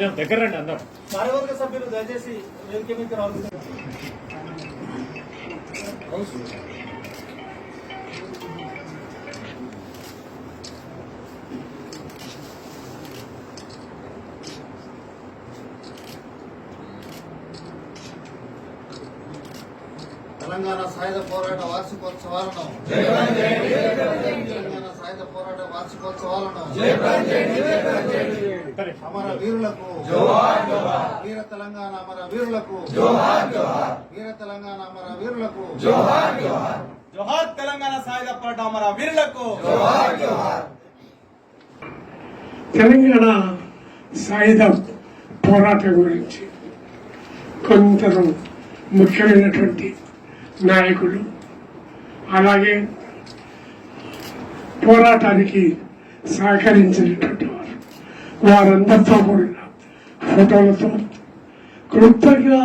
కొంచెం దగ్గర రండి అందరం. కార్యవర్గ సభ్యులు దయచేసి వేదిక మీద రావాలి. తెలంగాణ సాయుధ పోరాట వార్షికోత్సవాలను తెలంగాణ సాయుధ పోరాట వార్షికోత్సవాలను సరే అమర వీరులకు వీర తెలంగాణ అమర వీరులకు వీర తెలంగాణ అమర వీరులకు జోహార్ తెలంగాణ సాయుధ పోరాట అమర వీరులకు తెలంగాణ సాయుధ పోరాటం గురించి కొందరు ముఖ్యమైనటువంటి నాయకులు అలాగే పోరాటానికి సహకరించినటువంటి వారు వారందరితో కూడిన ఫోటోలతో క్లుప్తంగా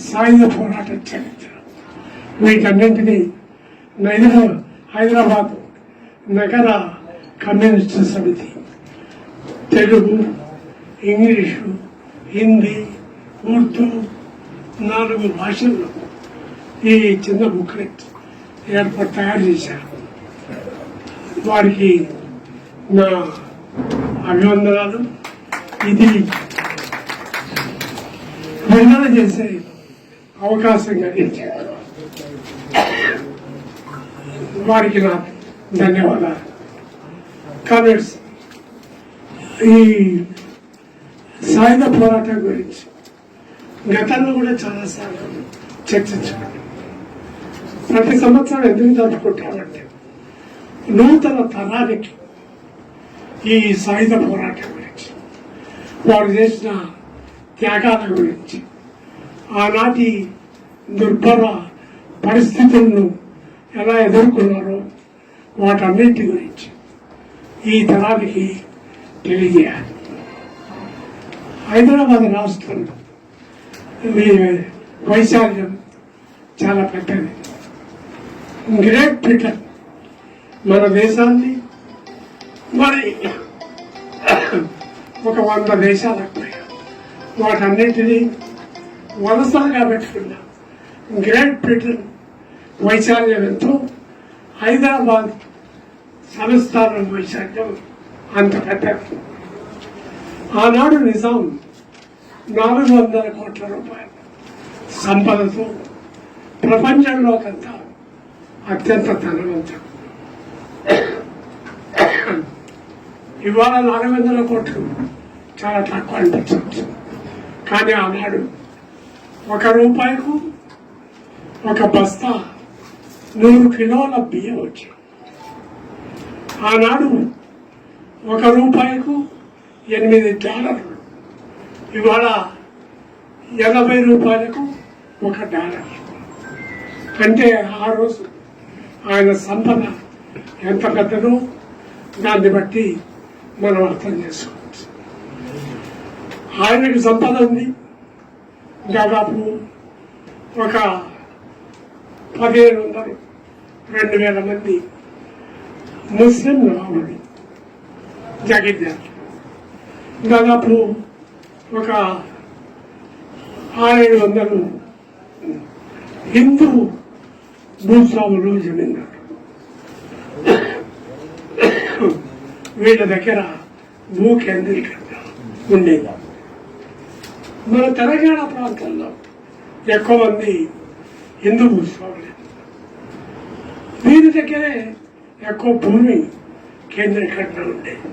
సాయుధ పోరాటం చరిత్ర. వీటన్నింటినీ నైదా హైదరాబాద్ నగర కమ్యూనిస్ట్ సమితి తెలుగు ఇంగ్లీషు హిందీ ఉర్దూ నాలుగు భాషల్లో ఈ చిన్న బుక్లెట్ ఏర్పాటు తయారు చేశారు. వారికి నా అభివందనాలు. ఇది విడుదల చేసే అవకాశం కలిగించారు వారికి నా ధన్యవాదాలు. కామెంట్స్ ఈ సాయుధ పోరాటం గురించి గతంలో కూడా చాలాసార్లు చర్చించుకున్నాం ప్రతి సంవత్సరం ఎందుకు జరుపుకుంటామంటే నూతన తరానికి ఈ సాయుధ పోరాటం గురించి. వారు చేసిన త్యాగాల గురించి. ఆనాటి దుర్భర పరిస్థితులను ఎలా ఎదుర్కొన్నారో వాటన్నింటి గురించి ఈ తరానికి తెలియజేయాలి. హైదరాబాద్ రాష్ట్రంలో మీ వైశాల్యం చాలా పెద్దది. Great Britain. మన దేశాన్ని మరి ఒక వంద దేశాలకు పైగా వాటన్నిటినీ వలసలుగా పెట్టుకున్న గ్రేట్ బ్రిటన్ వైశాల్యం ఎంతో హైదరాబాద్ సంస్థానం వైశాల్యం అంత పెద్ద. ఆనాడు నిజాం నాలుగు వందల కోట్ల రూపాయల సంపదతో ప్రపంచంలోకంతా అత్యంత ధనవంతం ఇవాళ నాలుగు వందల కోట్లు చాలా తక్కువ అనిపించవచ్చు కానీ ఆనాడు ఒక రూపాయికు ఒక బస్తా నూరు కిలోల బియ్యం వచ్చాయి ఆనాడు ఒక రూపాయికు ఎనిమిది డాలర్లు. ఇవాళ ఎనభై రూపాయలకు ఒక డాలర్. అంటే ఆ రోజు ఆయన సంపద ఎంత పెద్దదో దాన్ని బట్టి మనం అర్థం చేసుకోవచ్చు. ఆయనకి సంపద ఉంది. దాదాపు ఒక పదిహేను వందలు రెండు వేల మంది ముస్లిం రాముడు జగిత్యాల దాదాపు ఒక ఆరేడు వందలు హిందూ భూస్వాములు జమీందారు. వీళ్ళ దగ్గర భూ కేంద్రీకరణ ఉండేది మన తెలంగాణ ప్రాంతంలో ఎక్కువ మంది హిందూ భూస్వాములు వీరి దగ్గరే ఎక్కువ భూమి కేంద్రీకరణ ఉండేది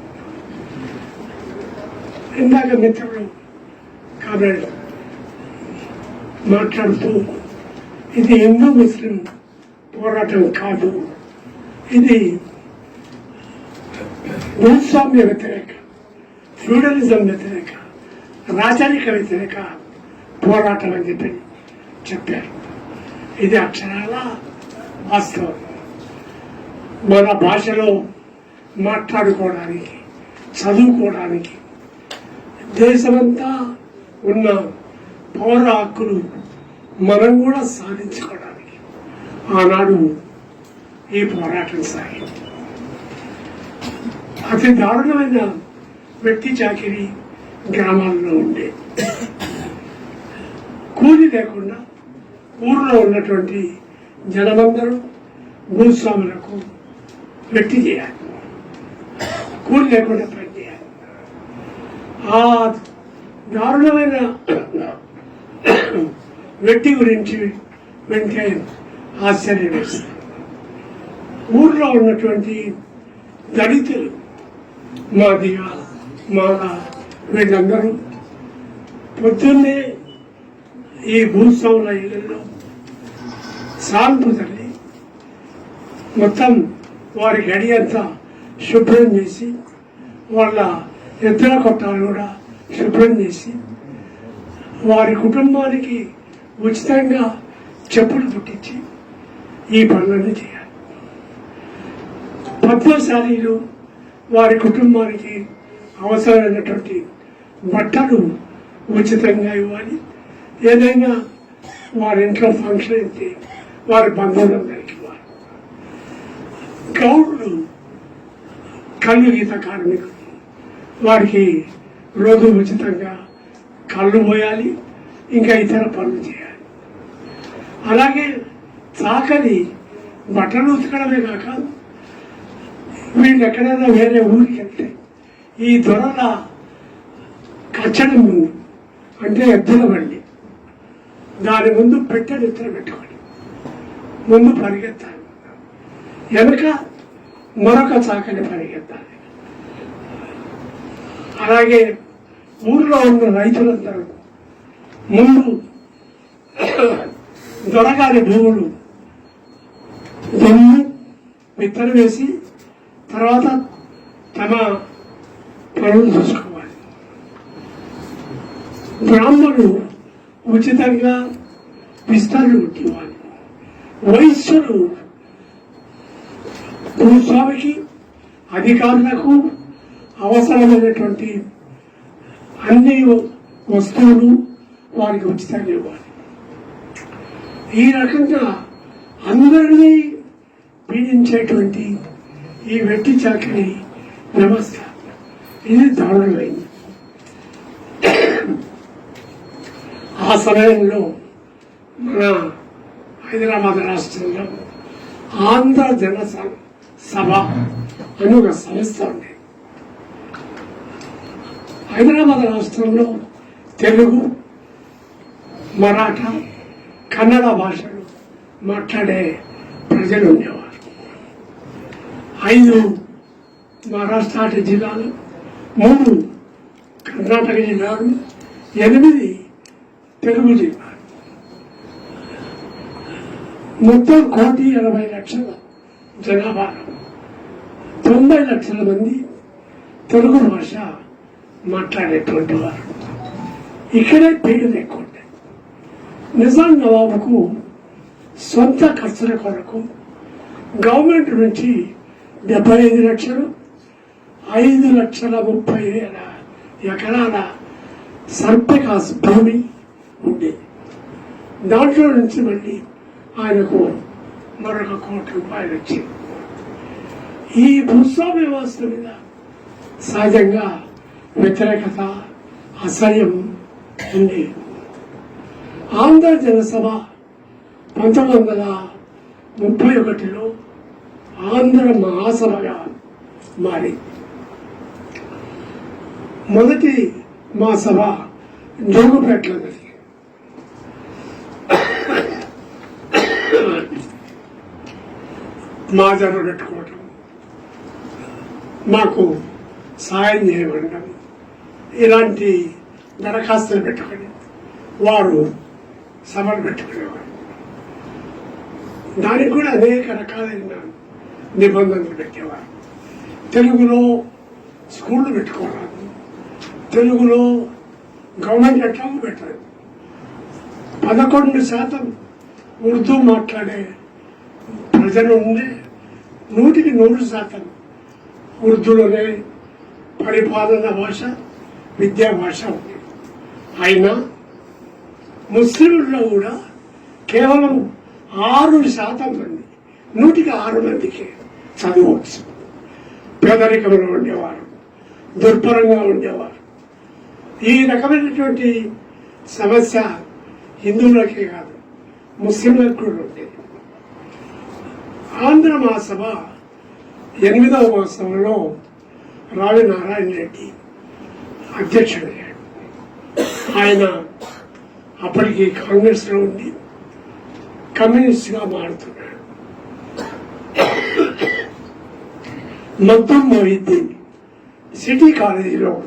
ఇందాక మిత్రుడు కామ్రేడ్ మాట్లాడుతూ ఇది హిందూ ముస్లిం పోరాటం కాదు ఇది భూస్వామ్య వ్యతిరేక ఫ్యూడలిజం వ్యతిరేక రాజరిక వ్యతిరేక పోరాటం అని చెప్పి చెప్పారు. ఇది అక్షరాల వాస్తవం. మన భాషలో మాట్లాడుకోవడానికి చదువుకోవడానికి దేశమంతా ఉన్న పౌర హక్కులు మనం కూడా సాధించుకోవడానికి ఆనాడు ఈ పోరాటం సాగింది. అతి దారుణమైన వ్యక్తి చాకిరి గ్రామాల్లో ఉండే. కూలి లేకుండా ఊరిలో ఉన్నటువంటి జనమందరూ భూస్వాములకు వ్యక్తి చేయాలి. కూలి లేకుండా పనిచేయాలి ఆ దారుణమైన వెట్టి గురించి వెంకయ్య ఆశ్చర్యం వేస్తారు ఊర్లో ఉన్నటువంటి దళితులు మాదిగ మా వీళ్ళందరూ పొద్దున్నే ఈ భూస్వాముల ఇళ్ళలో సాంపు తల్లి మొత్తం వారి గడి అంతా శుభ్రం చేసి వాళ్ళ ఎద్దుల కొట్టాలు కూడా శుభ్రం చేసి వారి కుటుంబానికి ఉచితంగా చెప్పులు పుట్టించి ఈ పనులను చేయాలి. పద్మశాలీలు వారి కుటుంబానికి అవసరమైనటువంటి బట్టలు ఉచితంగా ఇవ్వాలి. ఏదైనా వారి ఇంట్లో ఫంక్షన్ అయితే వారి బంధువులందరికీ ఇవ్వాలి. గౌరులు కళ్ళు గీత కార్మికులు. వారికి రోజు ఉచితంగా కళ్ళు పోయాలి ఇంకా ఇతర పనులు చేయాలి. అలాగే చాకలి బట్టలు ఉతకడమే కాక వీళ్ళు ఎక్కడైనా వేరే ఊరికి వెళ్తే ఈ దొరల కచ్చడం అంటే ఎద్దుల బండి దాని ముందు పెట్టె నిద్ర పెట్టుకోండి. ముందు పరిగెత్తాలి. వెనక మరొక చాకని పరిగెత్తాలి. అలాగే ఊర్లో ఉన్న రైతులందరూ ముందు దొరగారి భూములు దుమ్ము విత్తనం వేసి తర్వాత తమ పనులు చూసుకోవాలి. బ్రాహ్మణుడు ఉచితంగా విస్తరణ ఇవ్వాలి వైశ్యుడు భూస్వామికి అధికారులకు అవసరమైనటువంటి అన్ని వస్తువులు వారికి ఉచితంగా ఇవ్వాలి. ఈ రకంగా అందరినీ పీడించేటువంటి ఈ వెట్టి చాకరి నమస్కారం ఇది దారుణమైంది. ఆ సమయంలో మన హైదరాబాద్ రాష్ట్రంలో ఆంధ్ర జన సభ అని ఒక సంస్థ ఉంది. హైదరాబాద్ రాష్ట్రంలో తెలుగు మరాఠా కన్నడ భాషలు మాట్లాడే ప్రజలు ఉండేవారు ఐదు మహారాష్ట్ర జిల్లాలు మూడు కర్ణాటక జిల్లాలు ఎనిమిది తెలుగు జిల్లాలు. మొత్తం కోటి ఎనభై లక్షల జనాభా. తొంభై లక్షల మంది తెలుగు భాష మాట్లాడేటువంటి వారు. ఇక్కడే పేర్లు ఎక్కువ ఉంటాయి నిజాం నవాబుకు సొంత ఖర్చుల కొరకు గవర్నమెంట్ నుంచి డెబ్బై ఐదు లక్షలు ఐదు లక్షల ముప్పై వేల ఎకరాల సర్పకాస్ భూమి ఉంది. దాంట్లో నుంచి మళ్ళీ ఆయనకు మరొక కోటి రూపాయలు వచ్చింది. ఈ భూస్వామ్య వ్యవస్థ మీద సహజంగా వ్యతిరేకత అసహ్యం ఉంది. ఆంధ్ర జనసభ పంతొమ్మిది వందల ముప్పై ఒకటిలో ఆంధ్ర మహాసభగా మారి మొదటి మా సభ జోగుపేటలో జరిగింది మాజరు పెట్టుకోవటం. మాకు సాయం చేయబడటం ఇలాంటి దరఖాస్తులు పెట్టుకొని వారు సభలు పెట్టుకునేవారు. దానికి కూడా అనేక రకాలైన నిబంధనలు పెట్టేవారు. తెలుగులో స్కూళ్ళు పెట్టుకోరాదు తెలుగులో గవర్నమెంట్ ఎట్లాగో పెట్టలేదు పదకొండు శాతం ఉర్దూ మాట్లాడే ప్రజలు ఉండే నూటికి నూరు శాతం ఉర్దూలోనే పరిపాలన భాష విద్యా భాష ఉంది. అయినా ముస్లింల్లో కూడా కేవలం ఆరు శాతం మంది నూటికి ఆరు మందికి. చదవచ్చు. పేదరికంలో ఉండేవారు దుర్భరంగా ఉండేవారు. ఈ రకమైనటువంటి సమస్య హిందువులకే కాదు ముస్లింలకు కూడా ఉండేది. ఆంధ్ర మహాసభ ఎనిమిదవ మాసంలో రావి నారాయణ రెడ్డి అధ్యక్షుడయ్యాడు. ఆయన అప్పటికి కాంగ్రెస్లో ఉండి కమ్యూనిస్ట్గా మారుతున్నాడు. మొత్తం మొహిద్దీన్ సిటీ కాలేజీలో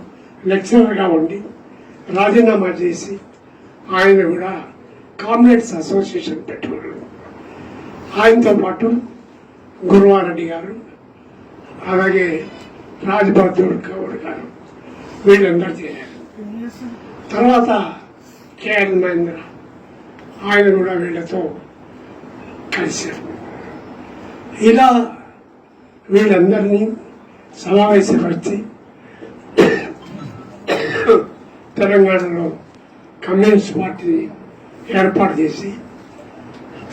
లెక్చరర్గా ఉండి రాజీనామా చేసి ఆయన కూడా కామ్రేడ్స్ అసోసియేషన్ పెట్టుకున్నాడు. ఆయనతో పాటు గురువారెడ్డి గారు అలాగే రాజ్ గౌడ్ గారు వీళ్ళందరూ చేరారు. తర్వాత కేఎల్ మహేంద్ర ఆయన కూడా వీళ్ళతో కలిశారు. ఇలా వీళ్ళందరినీ సమావేశపరిచి తెలంగాణలో కమ్యూనిస్ట్ పార్టీని ఏర్పాటు చేసి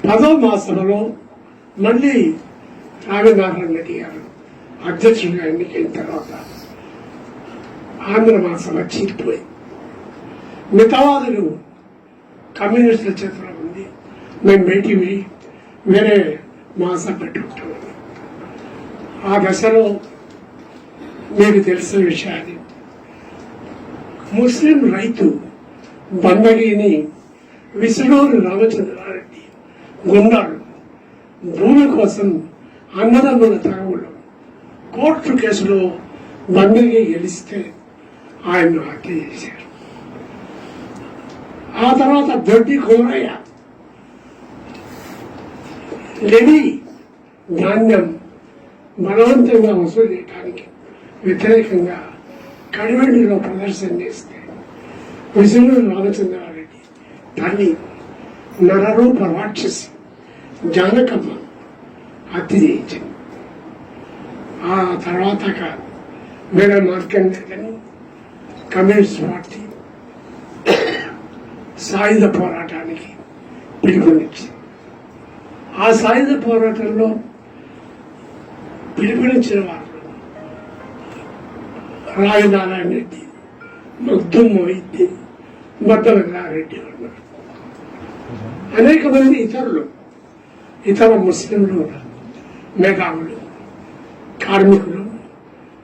పదో మాసంలో మళ్ళీ రామనారాయణ రెడ్డి గారు అధ్యక్షుడిగా ఎన్నికైన తర్వాత ఆంధ్ర మాసం చీలిపోయి మిగతావాదులు కమ్యూనిస్టుల చేతిలో ఉంది మేము బయటికి వేరే మాసం పెట్టుకుంటాం. ఆ దశలో మీకు తెలిసిన విషయాన్ని. ముస్లిం రైతు బందగిని విసునూరు రామచంద్రారెడ్డి గుండాడు భూమి కోసం అన్నదమ్ముల తగవులు కోర్టు కేసులో బందగి గెలిస్తే ఆయన్ను హత్య చేశారు. ఆ తర్వాత దొడ్డి కోరయ్య లెవి ధాన్యం బలవంతంగా వసూలు చేయడానికి వ్యతిరేకంగా కడివెండిలో ప్రదర్శన చేస్తే విజయనగర రామచంద్రారెడ్డి తల్లి నరరూప రాక్షసి జానకమ్మ హత్య చేయించింది ఆ తర్వాత వీర మార్కండేదని కమ్యూనిస్ట్ పార్టీ సాయుధ పోరాటానికి పిలుపునిచ్చింది. ఆ సాయుధ పోరాటంలో పిలుపునిచ్చిన వారు రాయి నారాయణ రెడ్డి మగ్దుం మొహిద్దీన్ మద్దల రెడ్డి ఉన్నారు అనేక మంది ఇతరులు ఇతర ముస్లింలు మేధావులు కార్మికులు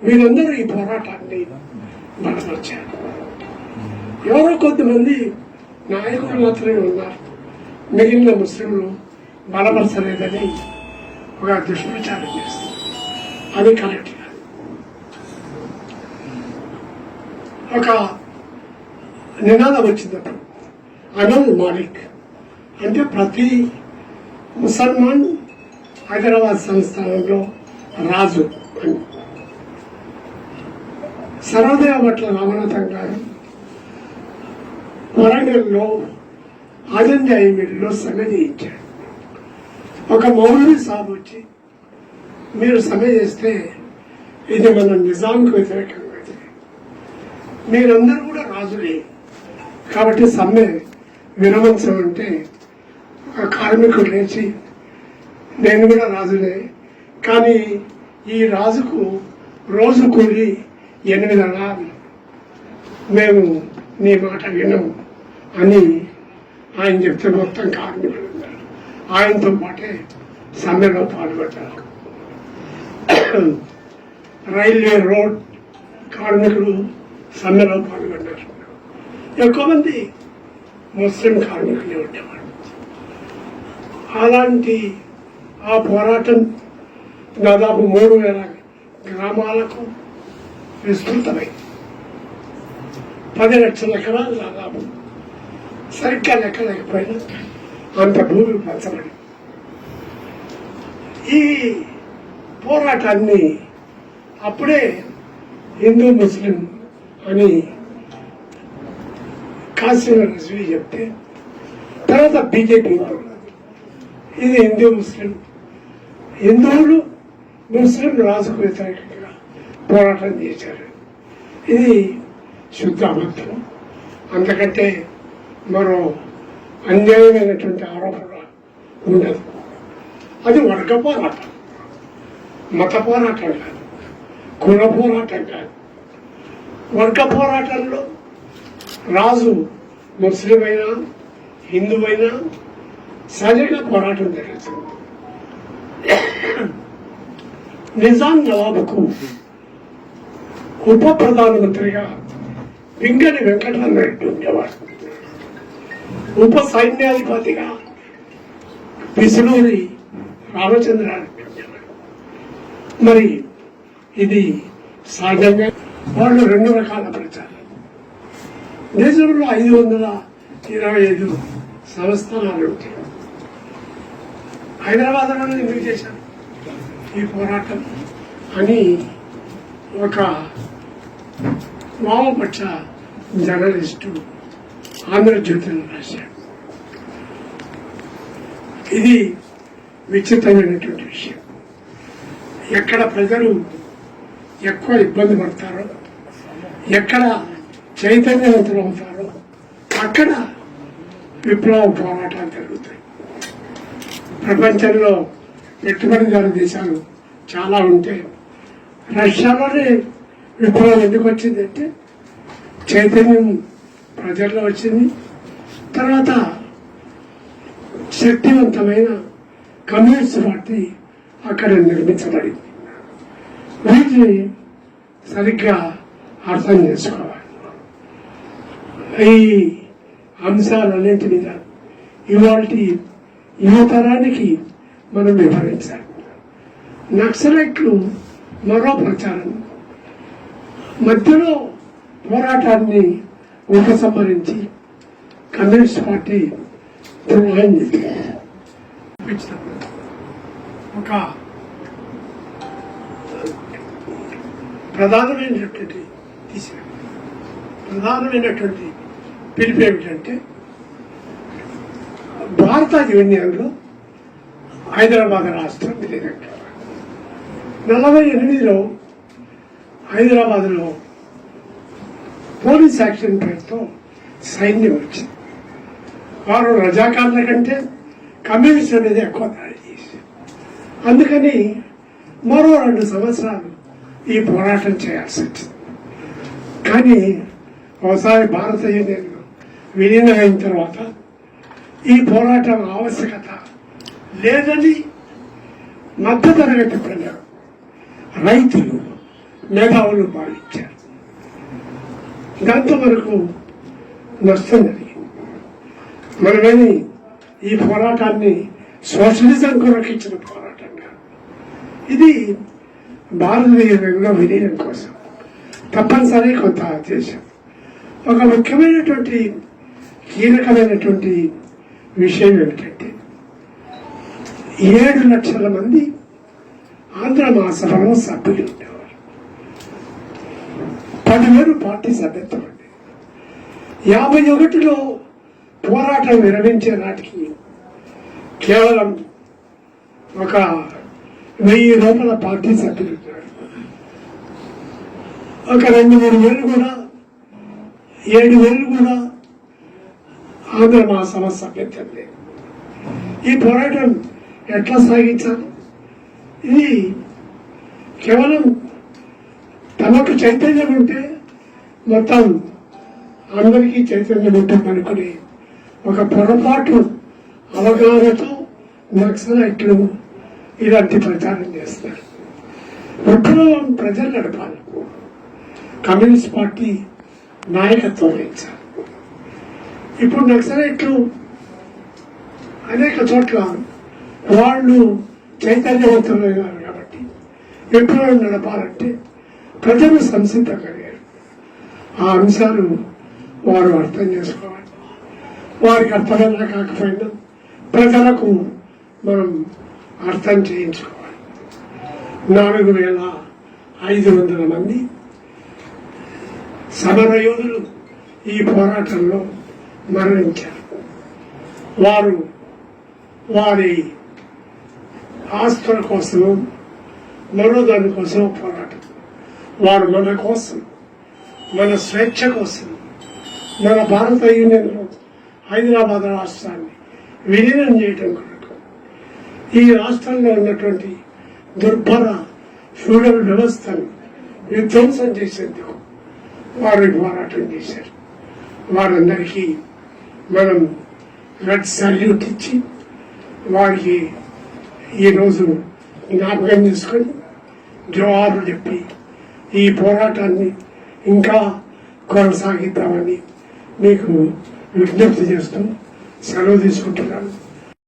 వీరందరూ ఈ పోరాటాన్ని బలపరిచారు. ఎవరో కొద్దిమంది నాయకులు మాత్రమే ఉన్నారు. మిగిలిన ముస్లింలు బలపరచలేదని ఒక దుష్ప్రచారం చేస్తారు అది కరెక్ట్. ఒక నినాదం వచ్చిందప్పుడు అనల్ మాలిక్ అంటే ప్రతి ముసల్మాన్ హైదరాబాద్ సంస్థానంలో రాజు అని. సర్వదేవ భట్ల రామనాథం గారు వరంగల్లో ఆజంజాయి మిల్లులో సమ్మె చేయించాడు ఒక మౌలవి సాబ్ వచ్చి మీరు సమ్మె చేస్తే ఇది మన నిజాంకు వ్యతిరేకంగా మీరందరూ కూడా రాజులే. కాబట్టి సమ్మె విరమించమంటే ఒక కార్మికుడు లేచి నేను కూడా రాజునే కానీ ఈ రాజుకు రోజు కూలి ఎనిమిది అనాలు మేము నీ మాట వినము అని ఆయన చెప్తే మొత్తం కార్మికులు ఉన్నారు. ఆయనతో పాటే సమ్మెలో పాల్గొంటారు. రైల్వే రోడ్ కార్మికులు సమ్మెలో పాల్గొన్నారు. ఎక్కువ మంది ముస్లిం కార్మికులు ఉండేవాడు అలాంటి ఆ పోరాటం దాదాపు మూడు వేల గ్రామాలకు విస్తృతమైంది పది లక్షల ఎకరాలు దాదాపు సరిగ్గా లెక్కలేకపోయినా అంత భూమి పంచబడింది ఈ పోరాటాన్ని అప్పుడే హిందూ ముస్లిం అని కాశీ రజ్వీ చెప్తే తర్వాత బీజేపీ ఇది హిందూ ముస్లిం. హిందువులు ముస్లిం రాజుకు వ్యతిరేకంగా పోరాటం చేశారు. ఇది శుద్ధ అబద్ధం. అంతకంటే మరో అన్యాయమైనటువంటి ఆరోపణ ఉండదు. అది వర్గ పోరాటం. మత పోరాటం కాదు. కుల పోరాటం కాదు. వర్గ పోరాటంలో రాజు ముస్లిం అయినా హిందూ అయినా పోరాటం జరుగుతుంది నిజాం నవాబుకు ఉప ప్రధానమంత్రిగా పింగళి వెంకటరామరెడ్డి ఉండేవాడు. ఉప సైన్యాధిపతిగా పిసులూరి రామచంద్రారెడ్డి మరి ఇది సహజంగా వాళ్ళు రెండు రకాల ప్రచారం. దేశంలో ఐదు వందల ఇరవై ఐదు సంస్థానాలు ఉంటాయి హైదరాబాద్లో ఎందుకు చేశారు ఈ పోరాటం అని ఒక వామపక్ష జర్నలిస్టు ఆంధ్రజ్యోతిలో రాశాడు ఇది విచిత్రమైనటువంటి విషయం. ఎక్కడ ప్రజలు ఎక్కువ ఇబ్బంది పడతారో ఎక్కడ చైతన్యవంతులు అవుతారో అక్కడ విప్లవ పోరాటాలు జరుగుతాయి. ప్రపంచంలో పెట్టుబడిదారు దేశాలు చాలా ఉంటాయి రష్యాలోనే విప్లవం ఎందుకు వచ్చిందంటే చైతన్యం ప్రజల్లో వచ్చింది. తర్వాత శక్తివంతమైన కమ్యూనిస్ట్ పార్టీ అక్కడ నిర్మించబడింది. వీటిని సరిగ్గా అర్థం చేసుకోవాలి. ఈ అంశాలన్నింటి మీద ఇవాళ యువతరానికి మనం వివరించాలి. నక్సలైట్లు మరో ప్రచారం. మధ్యలో పోరాటాన్ని ఉపసంహరించి కమ్యూనిస్ట్ పార్టీ ద్రోహం చేసింది. ఒక ప్రధానమైనటువంటి దిశ ప్రధానమైనటువంటి పిలుపు ఏమిటంటే భారత యూనియన్లో హైదరాబాద్ రాష్ట్రం విలీనం నలభై ఎనిమిదిలో హైదరాబాద్లో పోలీస్ యాక్షన్ పేరుతో సైన్యం వచ్చింది. వారు రజాకారుల కంటే కమ్యూనిస్ట్ అనేది ఎక్కువ దాడి అందుకని మరో రెండు సంవత్సరాలు ఈ పోరాటం చేయాల్సి వచ్చింది కానీ ఒకసారి భారత యూనియన్ విలీనం అయిన తర్వాత ఈ పోరాటం ఆవశ్యకత లేదని మధ్యతరగతి ప్రజలు రైతులు మేధావులు భావించారు. దాంతో మనకు నష్టం జరిగింది మనమేమి ఈ పోరాటాన్ని సోషలిజం కొరకు ఇచ్చిన పోరాటం ఇది భారతదేశంలో విలీనం కోసం. తప్పనిసరి కొంత చేశాం ఒక ముఖ్యమైనటువంటి కీలకమైనటువంటి విషయం ఏమిటంటే ఏడు లక్షల మంది ఆంధ్ర మహాసభలో సభ్యులు ఉండేవారు. పదివేలు పార్టీ సభ్యత్వం అండి. యాభై ఒకటిలో పోరాటం విరమించే నాటికి కేవలం ఒక వెయ్యి లోపల పార్టీ సభ్యులు ఒక రెండు మూడు వేలు కూడా ఏడు వేలు కూడా ఆంధ్ర మహాసభ సభ్యత్వం ఈ పోరాటం ఎట్లా సాగించాలి? ఇది కేవలం తమకు చైతన్యం ఉంటే మొత్తం అందరికీ చైతన్యం ఉంటుంది అనుకుని ఒక పొరపాటు అవగాహనతో నక్సలైట్లు ఇలాంటి ప్రచారం చేస్తారు. విప్లవం ప్రజలు నడపాలి కమ్యూనిస్ట్ పార్టీ నాయకత్వం వహించాలి ఇప్పుడు నక్సలైట్లు అనేక చోట్ల వాళ్ళు చైతన్యవంతులైనారు కాబట్టి విప్లవం నడపాలంటే ప్రజలు సంసిద్ధమయ్యారు ఆ అంశాలు వారు అర్థం చేసుకోవాలి. వారికి అర్థమైనా కాకపోయినా ప్రజలకు మనం అర్థం చేయించుకోవాలి నాలుగు వేల ఐదు వందల మంది సమరయోధులు ఈ పోరాటంలో మరణించారు. వారు వారి ఆస్తుల కోసం మరోదాని కోసం పోరాటం. వారు మన కోసం మన స్వేచ్ఛ కోసం మన భారత యూనియన్లో హైదరాబాద్ రాష్ట్రాన్ని విలీనం చేయడం కొరకు ఈ రాష్ట్రంలో ఉన్నటువంటి దుర్భర ఫ్యూడల్ వ్యవస్థను విధ్వంసం చేసేందుకు వారు పోరాటం చేశారు. వారందరికీ మనం రెడ్ సల్యూట్ ఇచ్చి వారికి ఈరోజు జ్ఞాపకం చేసుకొని జవాబు చెప్పి ఈ పోరాటాన్ని ఇంకా కొనసాగిద్దామని మీకు విజ్ఞప్తి చేస్తూ సెలవు తీసుకుంటున్నాను.